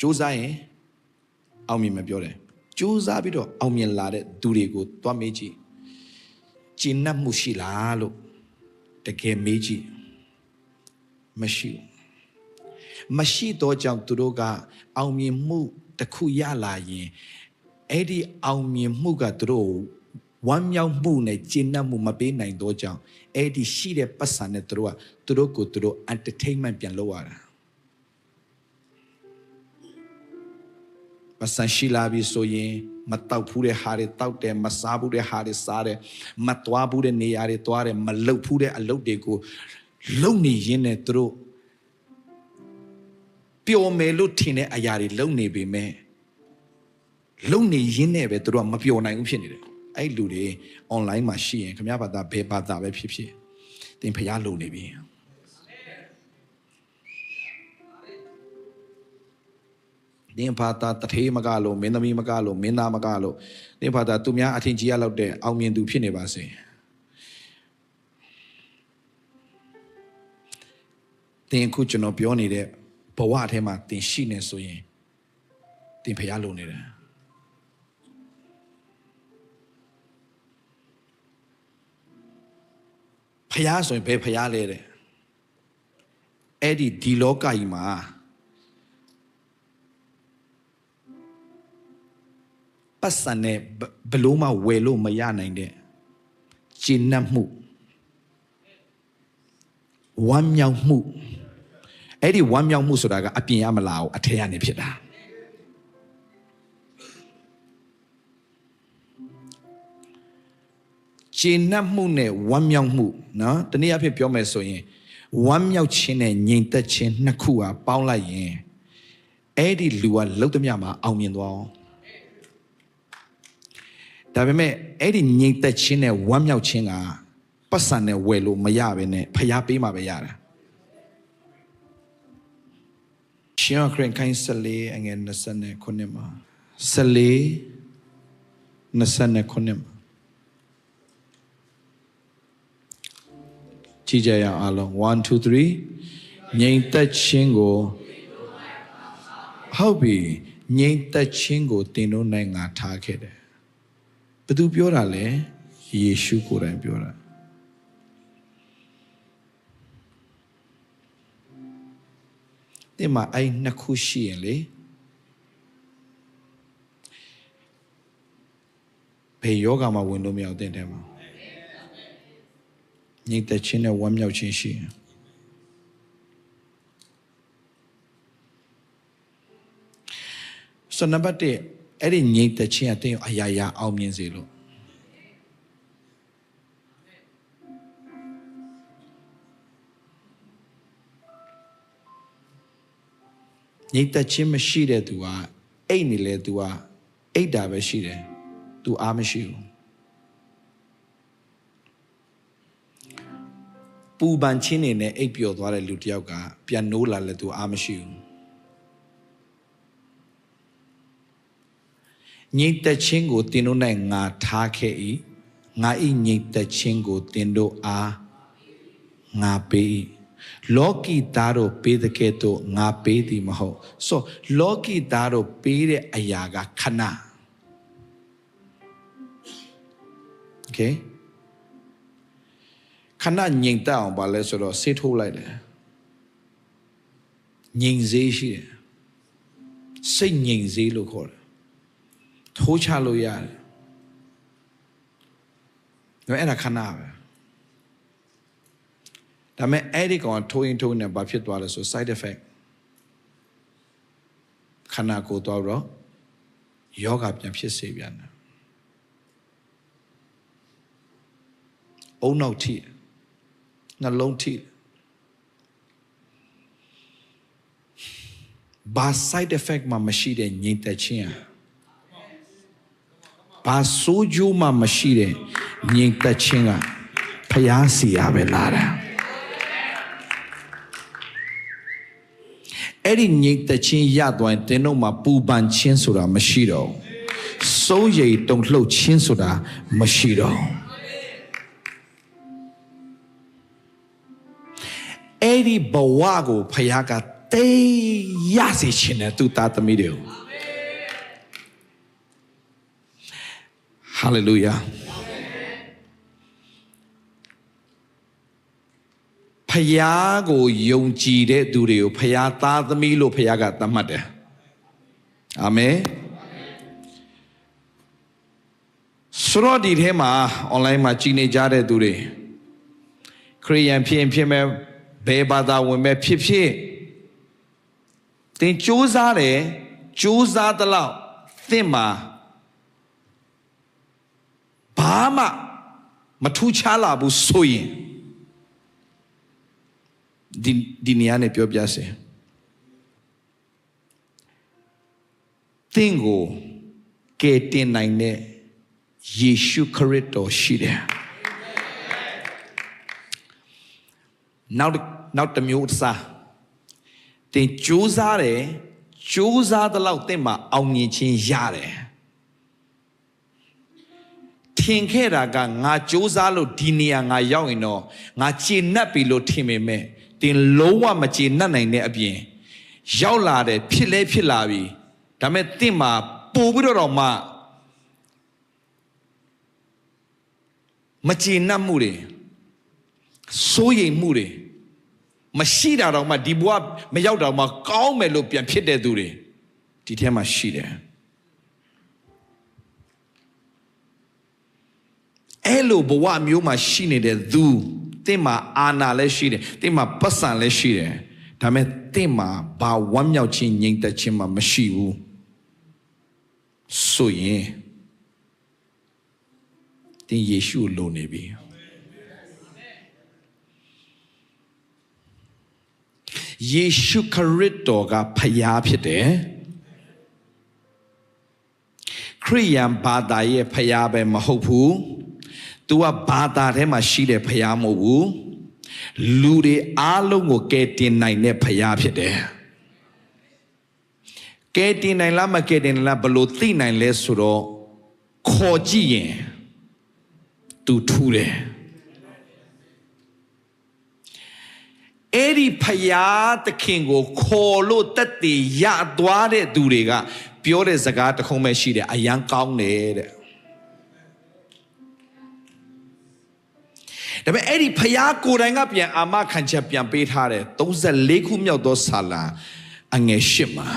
စူးစမ်းရင်အောင်မြင်မပြောတယ်စူးစမ်းပြီးတော့အောင်မြင်လာတဲ့သူတွေကိုသွားမေးကြည့်ကျင့်납မှုရှိလားလို့တကယ်မေးကြည့်မရှိဘူးမရှိတော့ကြောင့်သူတို့ကအောင်မြင်မှုတစ်ခုရလာရင်အဲ့ဒီအောင်မြင်မှုကသူတို့ကိုဝမ်းမြောက်မှုနဲ့ကျင့်납မှုမပေးနိုင်တော့ကြောင့်အဲ့ဒီရှိတဲ့ပတ်စံနဲ့သူတို့ကသူတို့ကိုသူတို့ entertainment ပြန်လုပ်ရတာ ပတ်စံရှိလာပြီဆိုရင်မတောက်ဖူးတဲ့ဟာတွေတောက်တယ်မစားဘူးတဲ့ဟာတွေစားတယ်မသွားဘူးတဲ့နေရာတွေသွားတယ်မလှုပ်ဖူးတဲ့အလုပ်တွေကိုလုံနေရင်းနဲ့သူတို့ပျော်မယ်လို့ထင်တဲ့အရာတွေလုံနေပေမဲ့လုံနေရင်းနဲ့ပဲသူတို့ကမပျော်နိုင်ဘူးဖြစ်နေတယ်အဲ့လူတွေ online မှာရှိရင်ခမရဘာသာဘယ်ဘာသာပဲဖြစ်ဖြစ်သင်ဖျားလုံနေပြီ သင်ဘာသာတထေးမကလို့မင်းသမီးမကလို့မင်းသားမကလို့သင်ဘာသာသူများအထင်ကြီးရလောက်တဲ့အောင်မြင်သူဖြစ်နေပါစေသင်အခုကျွန်တော်ပြောနေတဲ့ဘဝအထဲမှာသင်ရှိနေဆိုရင်သင်ဖျားလုံနေတယ်ဖျားဆိုရင်ဘယ်ဖျားလဲတဲ့အဲ့ဒီဒီလောကကြီးမှာ ပတ်စံနဲ့ဘလို့မှဝယ်လို့မရနိုင်တဲ့ကျဉ်နှံ့မှုဝမ်းမြောက်မှုအဲ့ဒီဝမ်းမြောက်မှုဆိုတာကအပြင်ရမလာဘူးအထက်ကနေဖြစ်တာကျေနပ်မှုနဲ့ဝမ်းမြောက်မှုနော်တနည်းအားဖြင့်ပြောမယ်ဆိုရင်ဝမ်းမြောက်ခြင်းနဲ့ငြိမ်သက်ခြင်းနှစ်ခုဟာပေါင်းလိုက်ရင်အဲ့ဒီလူကလှုပ်သမျှမှာအောင်မြင်သွားအောင် ဒါပေမဲ့အဲ့ဒီငြိမ်သက်ခြင်းနဲ့ဝမ်းမြောက်ခြင်းကပတ်စံနဲ့ဝယ်လို့မရဘဲနဲ့ဖျားပေးမှပဲရတာရှင်ခရင်ခိုင်းစလေအငယ်29ခုနှစ်မှာစလေ29ခုနှစ်မှာကြည့်ကြရအောင်အားလုံး1 2 3ငြိမ်သက်ခြင်းကိုဟုတ်ပြီငြိမ်သက်ခြင်းကိုတင်တို့နိုင်ငါထားခဲ့တယ် ဘသူပြောတာလဲယေရှုကိုယ်တိုင်ပြောတာဒီမှာအဲ့နှစ်ခုရှိရင်လေဘယ်ယောဂမှာဝင်လို့မရတဲ့တဲမှာညစ်တဲ့ချင်းနဲ့ဝမ်းမြောက်ခြင်းရှိရင်စနံပါတ်1 အဲ့ဒီညစ်တဲ့ချင်းအတင်းအရာရာအောင်မြင်စေလို့ညစ်တဲ့ချင်းမရှိတဲ့သူကအိတ်နေလေသူကအိတ်တာပဲရှိတယ်သူအားမရှိဘူးပူပန်ချင်းနေနဲ့အိပ်ပျော်သွားတဲ့လူတစ်ယောက်ကပြန်နိုးလာလဲသူအားမရှိဘူး ညိတ်သက်ချင်းကိုတင်တို့၌ငါထားခဲ့၏ငါဤညိတ်သက်ချင်းကိုတင်တို့အားငါပေး၏လောကီသားတို့ပေးတဲ့ကဲ့သို့ငါပေးသည်မဟုတ်ဆိုလောကီသားတို့ပေးတဲ့အရာကခဏ Okay ခဏငြိမ်သက်အောင်ပါလဲဆိုတော့ဆေးထိုးလိုက်တယ်ငြိမ်စေးရှိတယ်စိတ်ငြိမ်စေးလို့ခေါ်တယ် ထိုးချလို့ရတယ်ဒါအဲ့ဒါခဏပဲဒါမဲ့အဲ့ဒီကောင်ထိုးရင်ထိုးနေဘာဖြစ်သွားလဲဆို side effect ခဏကိုတော့တော့ယောဂပြန်ဖြစ်စေပြန်တယ်အုံနောက်ထိနှလုံးထိဘာ side effect မှမရှိတဲ့ငြိမ်သက်ခြင်းอ่ะ ဘာဆိုးကျိုးမှမရှိတဲ့ငြိမ်သက်ခြင်းကဖျားစီရပဲလာတာအဲ့ဒီငြိမ်သက်ခြင်းရသွားရင်တင်းတို့မှာပူပန်ခြင်းဆိုတာမရှိတော့ဘူးစိုးရိမ်တုန်လှုပ်ခြင်းဆိုတာမရှိတော့ဘူးအဲ့ဒီဘဝကိုဖခင်ကတသိရစေခြင်းနဲ့သူသားသမီးတွေကို ဟာလေလုယာဖယားကိုယုံကြည်တဲ့သူတွေကိုဖယားသားသမီးလို့ဖယားကသတ်မှတ်တယ်အာမင်ဆိုတော့ဒီထဲမှာ online မှာကြီးနေကြတဲ့သူတွေခရိယန်ဖြစ်ရင်ဖြစ်မဲ့ဘယ်ဘာသာဝင်မဲ့ဖြစ်ဖြစ်သင်စူးစားတယ်စူးစားသလောက်သင်မှာ ဘာမှမထူးခြားလာဘူးဆိုရင်ဒီဒီနေရာနဲ့ပြောပြစေသင်ကိုကယ်တင်နိုင်တဲ့ယေရှုခရစ်တော်ရှိတယ်နောက်တစ်နောက်တစ်မျိုးအစားတင်ကြိုးစားတယ်ကြိုးစားသလောက်သင်မှာအောင်မြင်ခြင်းရတယ် ထင်ခဲ့တာကငါစူးစမ်းလို့ဒီနေရာငါရောက်ရင်တော့ငါကျေနပ်ပြီလို့ထင်ပေမဲ့တင်လုံးဝမကျေနပ်နိုင်တဲ့အပြင်ရောက်လာတယ်ဖြစ်လဲဖြစ်လာပြီဒါပေမဲ့တင့်မှာပို့ပြီးတော့တော့မှမကျေနပ်မှုတွေစိုးရိမ်မှုတွေမရှိတာတော့မှဒီဘဝမရောက်တော့မှကောင်းမယ်လို့ပြန်ဖြစ်တဲ့သူတွေဒီထဲမှာရှိတယ် အဲ့လိုဘဝမျိုးမှာရှိနေတဲ့သူတင့်မှာအာနာလည်းရှိတယ်တင့်မှာပတ်စံလည်းရှိတယ်ဒါပေမဲ့တင့်မှာဘာဝမ်းမြောက်ခြင်းငြိမ်သက်ခြင်းမှမရှိဘူးဆိုရင်တင်ယေရှုကိုလိုနေပြီယေရှုခရစ်တော်ကဖျားဖြစ်တယ်ခရိယန်ဘာသာရဲ့ဖျားပဲမဟုတ်ဘူး तू ကဘာသာထဲမှာရှိတဲ့ဖျားမဟုတ်ဘူးလူတွေအားလုံးကိုကယ်တင်နိုင်တဲ့ဖျားဖြစ်တယ်ကယ်တင်နိုင်လားမကယ်တင်နိုင်လားဘယ်လို့သိနိုင်လဲဆိုတော့ခေါ်ကြည့်ရင် तू ထူးတယ်အဲ့ဒီဖယားသခင်ကိုခေါ်လို့တက်တည်ရသွားတဲ့သူတွေကပြောတဲ့စကားတစ်ခုပဲရှိတယ်အယံကောင်းတယ်တဲ့ ဒါပေမဲ့အဲ့ဒီဖယားကိုယ်တိုင်ကပြန်အာမခံချက်ပြန်ပေးထားတယ်34ခုမြောက်သောဆာလာအငယ်၈မှာ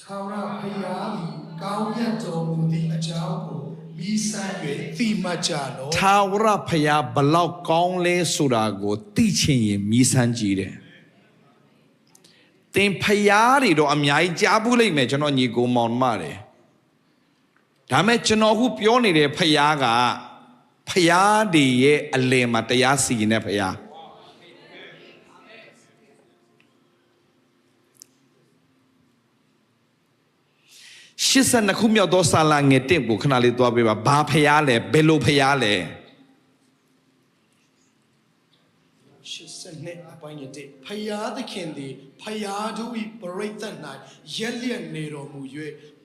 ထာဝရဘုရားသည်ကောင်းမြတ်တော်မူသည့်အကြောင်းကိုမိဆန်း၍သိမှတ်ကြလော့ထာဝရဖယားဘလောက်ကောင်းလဲဆိုတာကိုသိချင်ရင်မြည်ဆန်းကြည့်တယ်သင်ဖယားတွေတော့အများကြီးကြားဘူးလိမ့်မယ်ကျွန်တော်ညီကိုမောင်မတွေဒါမဲ့ကျွန်တော်ခုပြောနေတဲ့ဖယားက ဖယားတွေရဲ့အလယ်မှာတရားစီရင်တဲ့ဖယား82ခုမြောက်သောစာလာငယ်1ကိုခဏလေးသွားပေးပါဘာဖယားလဲဘယ်လိုဖယားလဲ 82အပိုင်းရတဲ့ဘုရားသခင်သည်ဘုရားတို့၏ပရိသတ်၌ရက်လျက်နေတော်မူ၍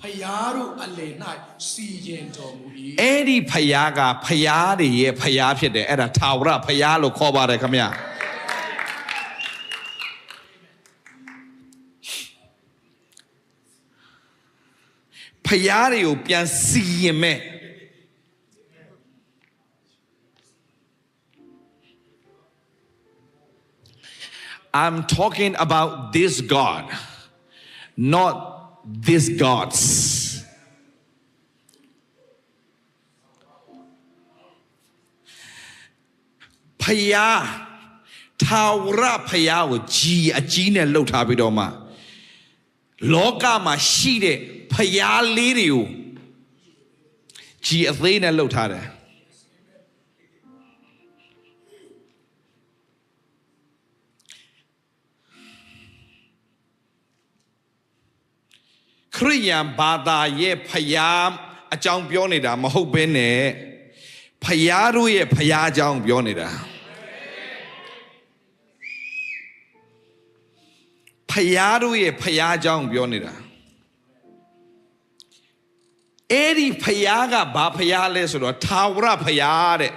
ဘုရားတို့အလယ်၌စီရင်တော်မူ၏အဲ့ဒီဖယားကဖယားတွေရဲ့ဖယားဖြစ်တယ်အဲ့ဒါထာဝရဖယားလို့ခေါ်ပါတယ်ခင်ဗျာဖယားတွေကိုပြန်စီရင်မဲ့ I'm talking about this God not these gods ။ဖယားထာဝရဖယားကိုကြီးအကြီးနဲ့လှုပ်ထားပြီးတော့မှလောကမှာရှိတဲ့ဖယားလေးတွေကိုကြီးအသေးနဲ့လှုပ်ထားတယ်။ ခရိယန်ဘာသာရဲ့ဖယားအကြောင်းပြောနေတာမဟုတ်ဘဲနဲ့ဖယားတို့ရဲ့ဖယားအကြောင်းပြောနေတာဖယားတို့ရဲ့ဖယားအကြောင်းပြောနေတာအဲ့ဒီဖယားကဘာဖယားလဲဆိုတော့ထာဝရဖယားတဲ့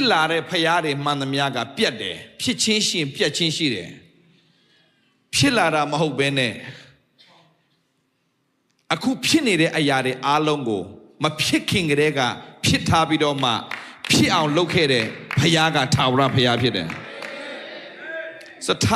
ဖြစ်လာတဲ့ဖရားတွေမှန်သမျှကပြတ်တယ်ဖြစ်ချင်းရှိရင်ပြတ်ချင်းရှိတယ်ဖြစ်လာတာမဟုတ်ဘဲနဲ့အခုဖြစ်နေတဲ့အရာတွေအားလုံးကို မဖြစ်ခင်ကတည်းကဖြစ်ထားပြီးတော့မှဖြစ်အောင်လုပ်ခဲ့တဲ့ဖရားကထာဝရဖရားဖြစ်တယ်စထ